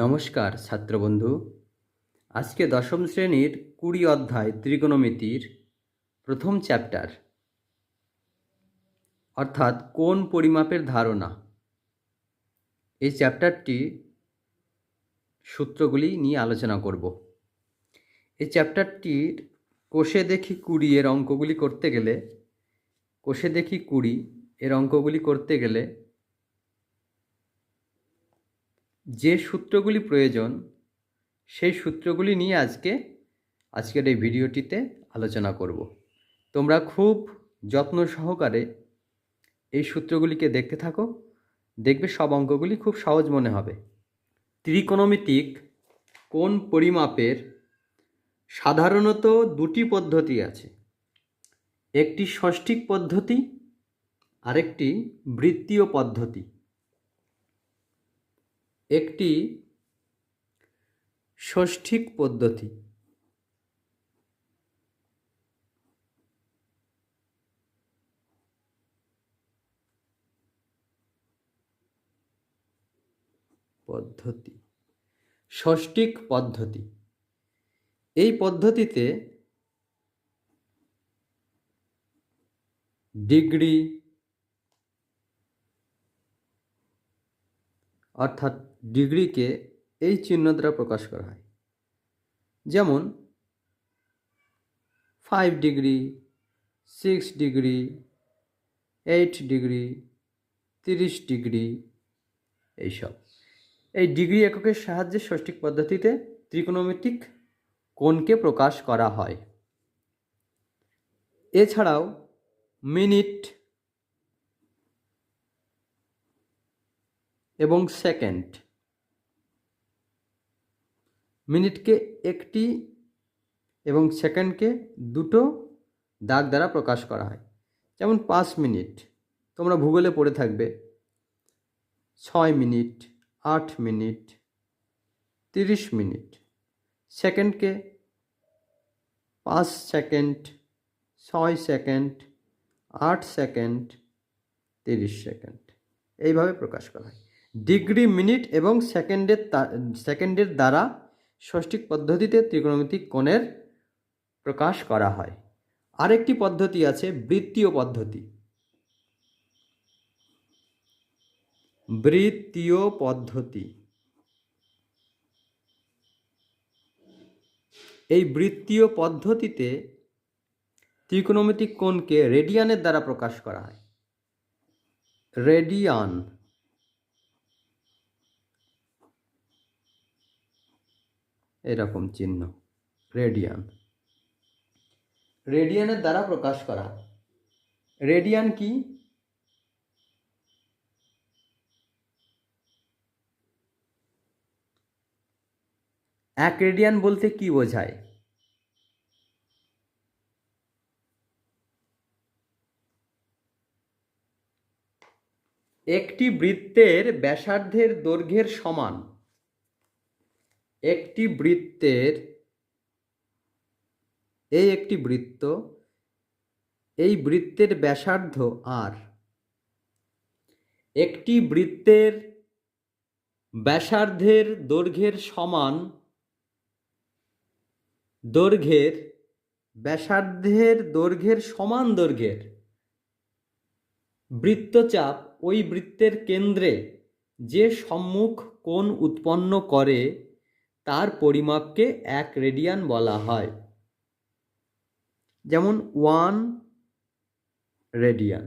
নমস্কার ছাত্রবন্ধু। আজকে দশম শ্রেণির কুড়ি অধ্যায় ত্রিকোণমিতির প্রথম চ্যাপ্টার। অর্থাৎ কোন পরিমাপের ধারণা? এই চ্যাপ্টারটি সূত্রগুলি নিয়ে আলোচনা করব। এই চ্যাপ্টারটির কোষে দেখি কুড়ি এর অঙ্কগুলি করতে গেলে, কোষে দেখি কুড়ি এর অঙ্কগুলি করতে গেলে যে সূত্রগুলি প্রয়োজন, সেই সূত্রগুলি নিয়ে আজকে, আজকের এই ভিডিওটিতে আলোচনা করব। তোমরা খুব যত্ন সহকারে এই সূত্রগুলিকে দেখতে থাকো, দেখবে সব অঙ্কগুলি খুব সহজ মনে হবে। ত্রিকোণমিতিক কোন পরিমাপের সাধারণত দুটি পদ্ধতি আছে। একটি ষষ্ঠিক পদ্ধতি, আরেকটি বৃত্তীয় পদ্ধতি। একটি ষষ্ঠিক পদ্ধতি। পদ্ধতি। ষষ্ঠিক পদ্ধতি। এই পদ্ধতিতে ডিগ্রি অর্থাৎ ডিগ্রিকে এই চিহ্ন দ্বারা প্রকাশ করা হয়। যেমন five degree six degree eight degree, তিরিশ ডিগ্রি, এইসব। এই ডিগ্রি এককের সাহায্যে ষষ্ঠিক পদ্ধতিতে ত্রিকোণমিতিক কোণকে প্রকাশ করা হয়। এছাড়াও মিনিট এবং সেকেন্ড মিনিটকে একটি এবং সেকেন্ডকে দুটো দাগ দ্বারা প্রকাশ করা হয়। যেমন পাঁচ মিনিট, তোমরা ভূগোলে পড়ে থাকবে, ছয় মিনিট, আট মিনিট, তিরিশ মিনিট। সেকেন্ডকে পাঁচ সেকেন্ড, ছয় সেকেন্ড, আট সেকেন্ড, তিরিশ সেকেন্ড। এইভাবে প্রকাশ করা হয়। ডিগ্রি মিনিট এবং সেকেন্ডের সেকেন্ডের দ্বারা ষষ্ঠিক পদ্ধতিতে ত্রিকোণমিতিক কোণের প্রকাশ করা হয়। আরেকটি পদ্ধতি আছে বৃত্তীয় পদ্ধতি। বৃত্তীয় পদ্ধতি। এই বৃত্তীয় পদ্ধতিতে ত্রিকোণমিতিক কোণকে রেডিয়ানের দ্বারা প্রকাশ করা হয়। রেডিয়ান। এরকম চিহ্ন রেডিয়ান রেডিয়ানের দ্বারা প্রকাশ করা। রেডিয়ান কি? এক রেডিয়ান বলতে কি বোঝায়? একটি বৃত্তের ব্যাসার্ধের দৈর্ঘ্যের সমান। একটি বৃত্তের, এই একটি বৃত্ত, এই বৃত্তের ব্যাসার্ধ আর একটি বৃত্তের ব্যাসার্ধের দৈর্ঘ্যের সমান দৈর্ঘ্যের, ব্যাসার্ধের দৈর্ঘ্যের সমান দৈর্ঘ্যের বৃত্তচাপ ওই বৃত্তের কেন্দ্রে যে সম্মুখ কোণ উৎপন্ন করে তার পরিমাপকে এক রেডিয়ান বলা হয়। যেমন, ওয়ান রেডিয়ান।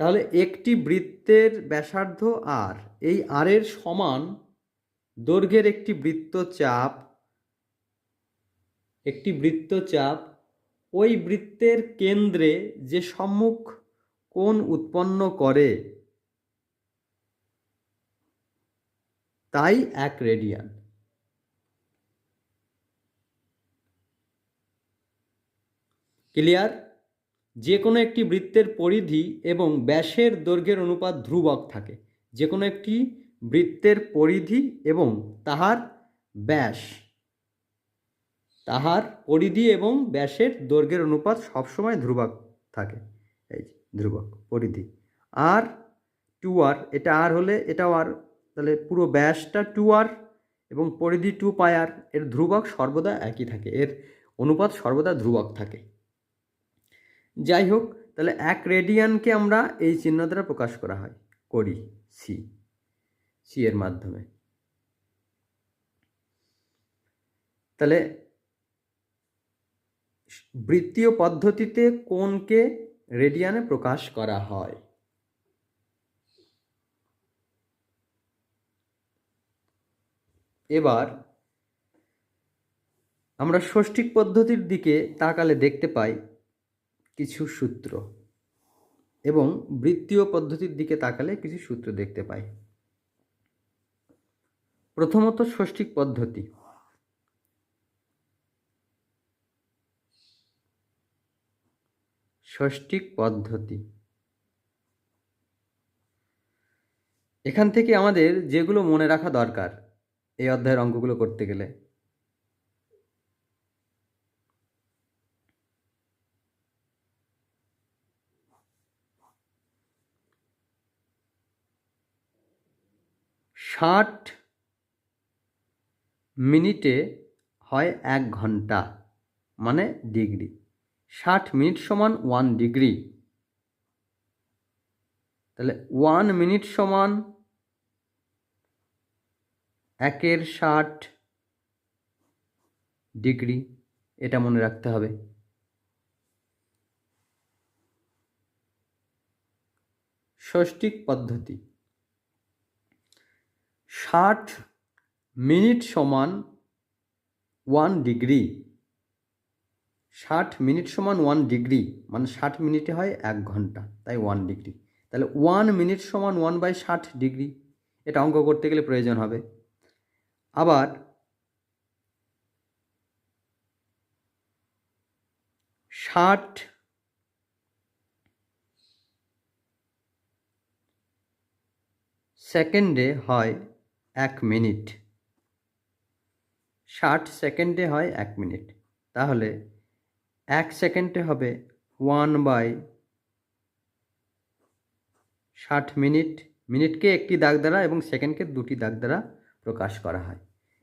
তাহলে একটি বৃত্তের ব্যাসার্ধ আর এই আরের সমান দৈর্ঘ্যের একটি বৃত্তচাপ একটি বৃত্তচাপ ওই বৃত্তের কেন্দ্রে যে সম্মুখ কোণ উৎপন্ন করে তাই এক রেডিয়ান ক্লিয়ার যে কোনো একটি বৃত্তের পরিধি এবং ব্যাসের দৈর্ঘ্যের অনুপাত ধ্রুবক থাকে। যে কোনো একটি বৃত্তের পরিধি এবং তাহার ব্যাস, তাহার পরিধি এবং ব্যাসের দৈর্ঘ্যের অনুপাত সবসময় ধ্রুবক থাকে। এই ধ্রুবক, পরিধি। আর টু আর এটা আর হলে এটাও আর তাহলে পুরো ব্যাসটা টু আর এবং পরিধি টু পাই আর এর ধ্রুবক সর্বদা একই থাকে, এর অনুপাত সর্বদা ধ্রুবক থাকে। যাই হোক, তাহলে এক রেডিয়ানকে আমরা এই চিহ্ন দ্বারা প্রকাশ করা হয়, করি সি সি এর মাধ্যমে। তাহলে বৃত্তীয় পদ্ধতিতে কোনকে রেডিয়ানে প্রকাশ করা হয়? এবার আমরা ষষ্ঠিক পদ্ধতির দিকে তাকালে দেখতে পাই কিছু সূত্র এবং বৃত্তীয় পদ্ধতির দিকে তাকালে কিছু সূত্র দেখতে পাই। প্রথমত ষষ্ঠিক পদ্ধতি। ষষ্ঠিক পদ্ধতি। এখান থেকে আমাদের যেগুলো মনে রাখা দরকার এই অধ্যায়ের অঙ্কগুলো করতে গেলে। ষাট মিনিটে হয় এক ঘণ্টা মানে ডিগ্রি। ষাট মিনিট সমান ওয়ান ডিগ্রি। তাহলে ওয়ান মিনিট সমান একের ষাট ডিগ্রি এটা মনে রাখতে হবে। ষষ্ঠিক পদ্ধতি। ষাট মিনিট সমান ওয়ান ডিগ্রি। ষাট মিনিট সমান ওয়ান ডিগ্রি মানে ষাট মিনিটে হয় এক ঘণ্টা, তাই ওয়ান ডিগ্রি। তাহলে ওয়ান মিনিট সমান ওয়ান বাই ষাট ডিগ্রি, এটা অঙ্ক করতে গেলে প্রয়োজন হবে। আবার ষাট সেকেন্ডে হয় এক মিনিট। ষাট সেকেন্ডে হয় এক মিনিট। তাহলে এক সেকেন্ডে হবে ওয়ান বাই ষাট মিনিট। মিনিটকে একটি দাগ দ্বারা এবং সেকেন্ডকে দুটি দাগ দ্বারা প্রকাশ করা হয়।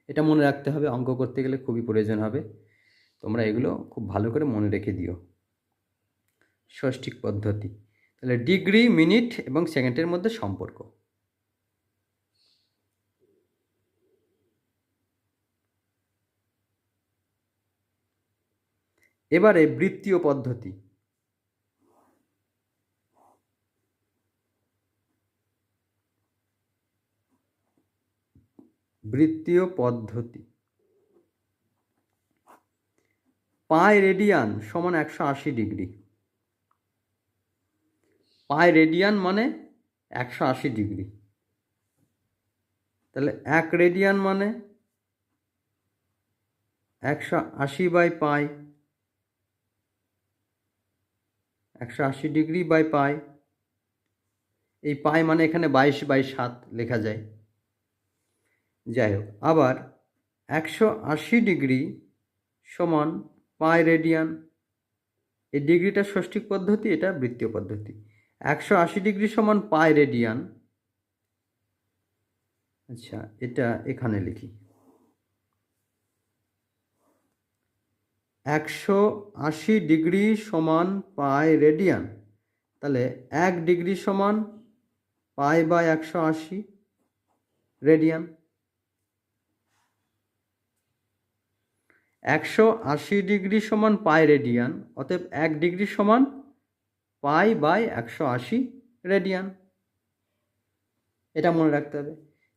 এটা মনে রাখতে হবে, অঙ্ক করতে গেলে খুবই প্রয়োজন হবে। তোমরা এগুলো খুব ভালো করে মনে রেখে দিও। ষষ্ঠিক পদ্ধতি, তাহলে ডিগ্রি, মিনিট এবং সেকেন্ডের মধ্যে সম্পর্ক। এবারে বৃত্তীয় পদ্ধতি বৃত্তীয় পদ্ধতি। পাই রেডিয়ান সমান একশো আশি ডিগ্রি। পাই রেডিয়ান মানে একশো আশি ডিগ্রি। তাহলে এক রেডিয়ান মানে একশো আশি বাই পাই। একশো আশি ডিগ্রি বাই পাই। এই পাই মানে এখানে বাইশ বাই সাত লেখা যায়। যাই হোক, আবার একশো আশি ডিগ্রি সমান পাই রেডিয়ান। এই ডিগ্রিটা ষষ্ঠিক পদ্ধতি, এটা বৃত্তীয় পদ্ধতি। একশো আশি ডিগ্রি সমান পাই রেডিয়ান। আচ্ছা এটা এখানে লিখি। একশো আশি ডিগ্রি সমান পাই রেডিয়ান। তাহলে এক ডিগ্রি সমান পাই বাই একশো আশি রেডিয়ান। একশো আশি ডিগ্রি সমান পাই রেডিয়ান, অতএব এক ডিগ্রি সমান পাই বাই একশো আশি রেডিয়ান। এটা মনে রাখতে হবে।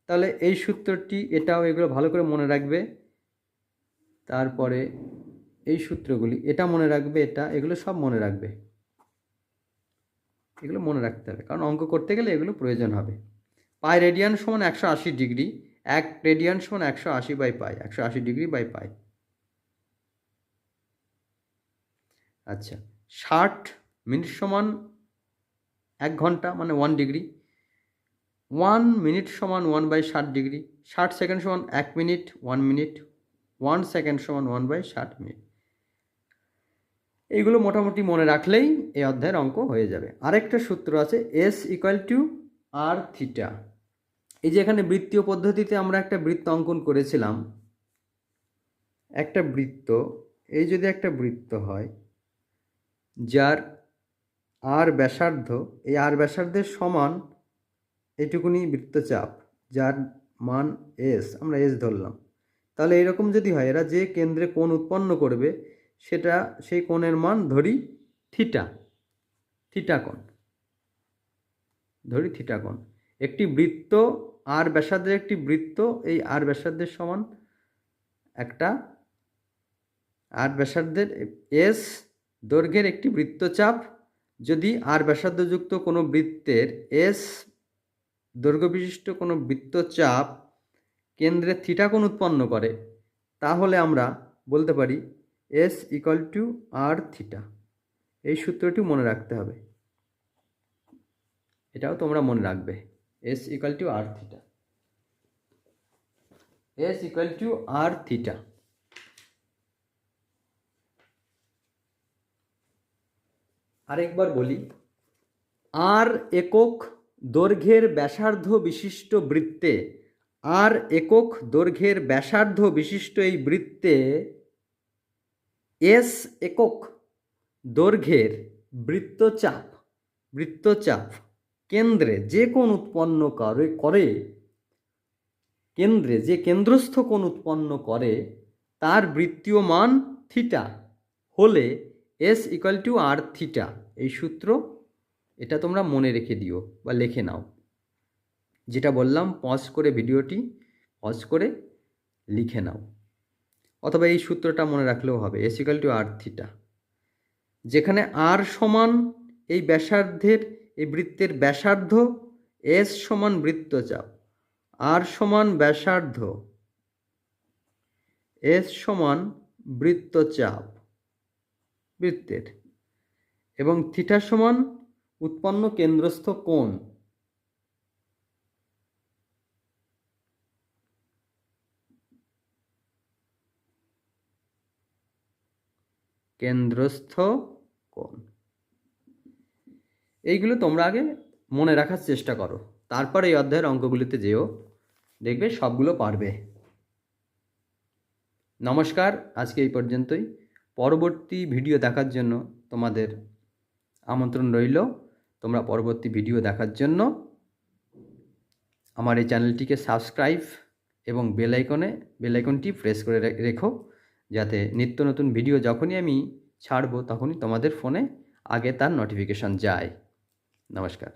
তাহলে এই সূত্রটি, এটাও এগুলো ভালো করে মনে রাখবে। তারপরে এই সূত্রগুলি, এটা মনে রাখবে, এটা, এগুলো সব মনে রাখবে। এগুলো মনে রাখতে হবে, কারণ অঙ্ক করতে গেলে এগুলো প্রয়োজন হবে। পাই রেডিয়ান সমান একশো আশি ডিগ্রি, এক রেডিয়ান সমান একশো আশি বাই পাই, একশো আশি ডিগ্রি বাই পাই। আচ্ছা ষাট মিনিট সমান এক ঘণ্টা মানে ওয়ান ডিগ্রি ওয়ান মিনিট সমান ওয়ান বাই ষাট ডিগ্রি ষাট সেকেন্ড সমান এক minute one minute one second সমান ওয়ান বাই ষাট মিনিট এইগুলো মোটামুটি মনে রাখলেই এই অধ্যায়ের অঙ্ক হয়ে যাবে। আরেকটা সূত্র আছে S equal to R theta এই যে এখানে বৃত্তীয় পদ্ধতিতে আমরা একটা বৃত্ত অঙ্কন করেছিলাম, একটা বৃত্ত, এই যদি একটা বৃত্ত হয় যার আর ব্যাসার্ধ, এই আর ব্যাসার্ধের সমান এটুকুনি বৃত্তচাপ, যার মান এস আমরা এস ধরলাম। তাহলে এরকম যদি হয়, এরা যে কেন্দ্রে কোণ উৎপন্ন করবে, সেটা সেই কোণের মান ধরি থিটা থিটা কোণ। ধরি থিটা কোণ। একটি বৃত্ত, আর ব্যাসার্ধের একটি বৃত্ত, এই আর ব্যাসার্ধের সমান একটা, আর ব্যাসার্ধের এস দৈর্ঘ্যের একটি বৃত্তচাপ, যদি আর ব্যাসার্ধযুক্ত কোনো বৃত্তের এস দৈর্ঘ্য বিশিষ্ট কোনো বৃত্তচাপ কেন্দ্রে থিটা কোণ উৎপন্ন করে, তাহলে আমরা বলতে পারি S equal to R theta এই সূত্রটি মনে রাখতে হবে। এটাও তোমরা মনে রাখবে S equal to R theta S equal to R theta আরেকবার বলি, আর একক দৈর্ঘ্যের ব্যাসার্ধ বিশিষ্ট বৃত্তে, আর একক দৈর্ঘ্যের ব্যাসার্ধ বিশিষ্ট এই বৃত্তে, এস একক দৈর্ঘ্যের বৃত্তচাপ বৃত্তচাপ কেন্দ্রে যে কোণ উৎপন্ন করে করে, কেন্দ্রে যে কেন্দ্রস্থ কোণ উৎপন্ন করে, তার বৃত্তীয় মান থিটা হলে S equal to R theta এই সূত্র, এটা তোমরা মনে রেখে দিও বা লিখে নাও। যেটা বললাম পজ করে ভিডিওটি পজ করে লিখে নাও। অথবা এই সূত্রটা মনে রাখলেও হবে S equal to R theta যেখানে আর সমান এই ব্যাসার্ধের, এই বৃত্তের ব্যাসার্ধ এস সমান বৃত্তচাপ। আর সমান ব্যাসার্ধ এস সমান বৃত্তচাপ। বৃত্তের। এবং থিটা সমান উৎপন্ন কেন্দ্রস্থ কোণ। কেন্দ্রস্থ কোণ। এইগুলো তোমরা আগে মনে রাখার চেষ্টা করো। তারপর এই অধ্যায়ের অঙ্কগুলিতে যেও। দেখবে সবগুলো পারবে। নমস্কার, আজকে এই পর্যন্তই। পরবর্তী ভিডিও দেখার জন্য তোমাদের আমন্ত্রণ রইল। তোমরা পরবর্তী ভিডিও দেখার জন্য আমার এই চ্যানেলটিকে সাবস্ক্রাইব এবং বেল আইকনে, বেল আইকনটি প্রেস করে রেখো যাতে নিত্য নতুন ভিডিও যখনই আমি ছাড়বো তখনই তোমাদের ফোনে আগে তার নোটিফিকেশন যায়। নমস্কার।